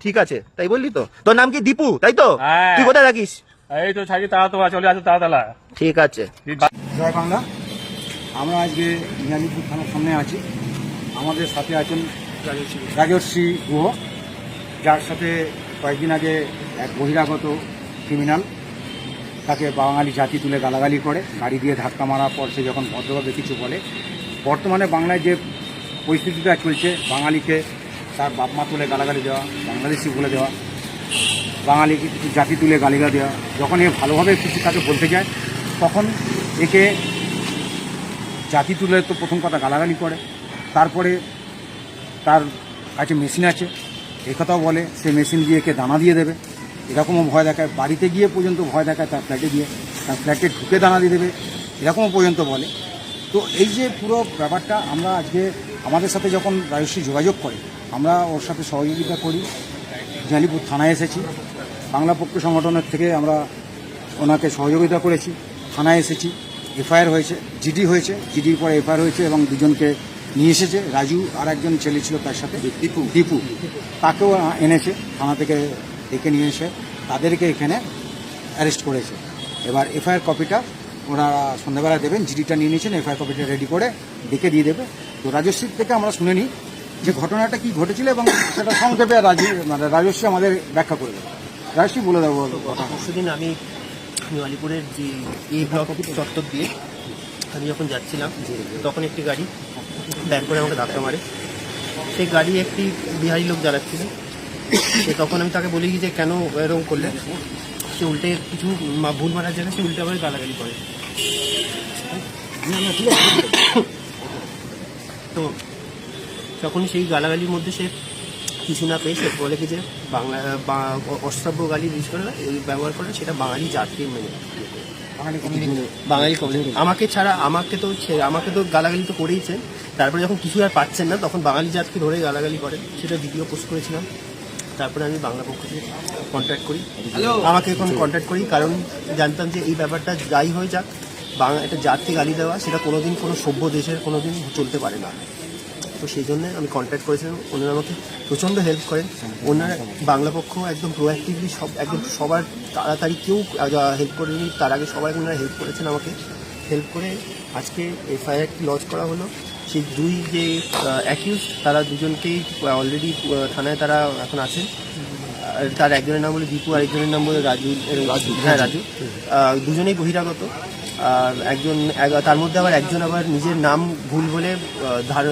ঠিক আছে তাই বললি তো। তোর নাম কি? দীপু তাই তো? হ্যাঁ। তুই কোথায় থাকিস? এই তো ছাড়ি তারা চলে আসে ঠিক আছে। জয় বাংলা। আমরা আজকে থানার সামনে আছি। আমাদের সাথে আছেন রাজশ্রী গুহ যার সাথে কয়েকদিন আগে এক বহিরাগত ক্রিমিনাল তাকে বাঙালি জাতি তুলে গালাগালি করে গাড়ি দিয়ে ধাক্কা মারার পর সে যখন ভদ্রভাবে কিছু বলে বর্তমানে বাংলায় যে পরিস্থিতিটা চলছে বাঙালিকে তার বাপ মা তুলে গালাগালি দেওয়া, বাংলাদেশি বলে দেওয়া বাঙালি জাতি তুলে গালিগা দেওয়া, যখন এ ভালোভাবে কিছু তাকে বলতে যায়, তখন একে জাতি তুলে তো প্রথম কথা গালাগালি করে। তারপরে তার কাছে মেশিন আছে, এ কথাও বলে, সে মেশিন দিয়ে একে দানা দিয়ে দেবে। এরকমও ভয় দেখায়, বাড়িতে গিয়ে পর্যন্ত ভয় দেখায় তার ফ্ল্যাটে গিয়ে, তার ফ্ল্যাটে ঢুকে দানা দিয়ে দেবে, এরকমও পর্যন্ত বলে। তো এই যে পুরো ব্যাপারটা আমরা আজকে আমাদের সাথে যখন রাজস্বী যোগাযোগ করে আমরা ওর সাথে সহযোগিতা করি। জানিপুর থানায় এসেছি। বাংলা পক্ষ সংগঠনের থেকে আমরা ওনাকে সহযোগিতা করেছি। থানায় এসেছি। এফআইআর হয়েছে জিডি হয়েছে জিডির পরে এফআইআর হয়েছে এবং দুজনকে নিয়ে এসেছে। রাজু আর একজন ছেলে ছিল তার সাথে। দীপু। দীপু। তাকেও এনেছে থানা থেকে ডেকে নিয়ে এসে। তাদেরকে এখানে অ্যারেস্ট করেছে। এবার এফআইআর কপিটা ওরা সন্ধ্যাবেলা দেবেন জিডিটা নিয়ে নিয়েছেন এফআইআর কপিটা রেডি করে ডেকে দিয়ে দেবে। তো রাজস্বীর থেকে আমরা শুনে নিই যে ঘটনাটা কি ঘটেছিল এবং সেটা সংক্ষেপে রাজু মানে রাজস্বী আমাদের ব্যাখ্যা করে দেবে রাজস্বী বলে দেবো পরশুদিন আমি আলিপুরের যে এ ব্লক চত্বর দিয়ে আমি যখন যাচ্ছিলাম তখন একটি গাড়ি ব্যাক করে আমাকে ধাক্কা মারে। সেই গাড়ি একটি বিহারি লোক জ্বালাচ্ছিল। সে তখন আমি তাকে বলি যে কেন এরকম করলে? সে উল্টে কিছু ভুল মারার জন্য সে উল্টে আবার গালাগালি করে। তো তখন সেই গালাগালির মধ্যে সে কিছু না পেয়ে সে বলে কি যে বাংলা বা- অশ্রাব্য গালি ইউজ করে এই ব্যবহার করে সেটা বাঙালি জাতির মেনে বাঙালি community। আমাকে ছাড়া আমাকে তো আমাকে তো গালাগালি তো করেইছেন তারপরে যখন কিছু আর পাচ্ছেন না তখন বাঙালি জাতকে ধরে গালাগালি করে। সেটা ভিডিও পোস্ট করেছিলাম। তারপরে আমি বাংলা পক্ষ থেকে কন্ট্যাক্ট করি। আমাকে এখন কন্ট্যাক্ট করি কারণ জানতাম যে এই ব্যাপারটা যাই হয়ে যাক বাংলা একটা জাতকে গালি দেওয়া সেটা কোনোদিন কোনো সভ্য দেশের কোনোদিন চলতে পারে না। তো সেই জন্য আমি কন্ট্যাক্ট করেছিলাম ওনারা আমাকে প্রচণ্ড হেল্প করেন। ওনারা বাংলা পক্ষ একদম প্রোঅ্যাক্টিভলি সব একদম সবার তাড়াতাড়ি কেউ হেল্প করেনি তার আগে সবাই ওনারা হেল্প করেছেন আমাকে। হেল্প করে আজকে এফআইআর লঞ্চ করা হলো। সেই দুই যে অ্যাকিউজ তারা দুজনকেই অলরেডি থানায় তারা এখন আছেন। আর তার একজনের নাম হলো দীপু আর একজনের নাম হলো রাজু রাজু। হ্যাঁ রাজু। দুজনেই বহিরাগত। একজন এক- তার মধ্যে আবার একজন আবার নিজের নাম ভুল বলে ধার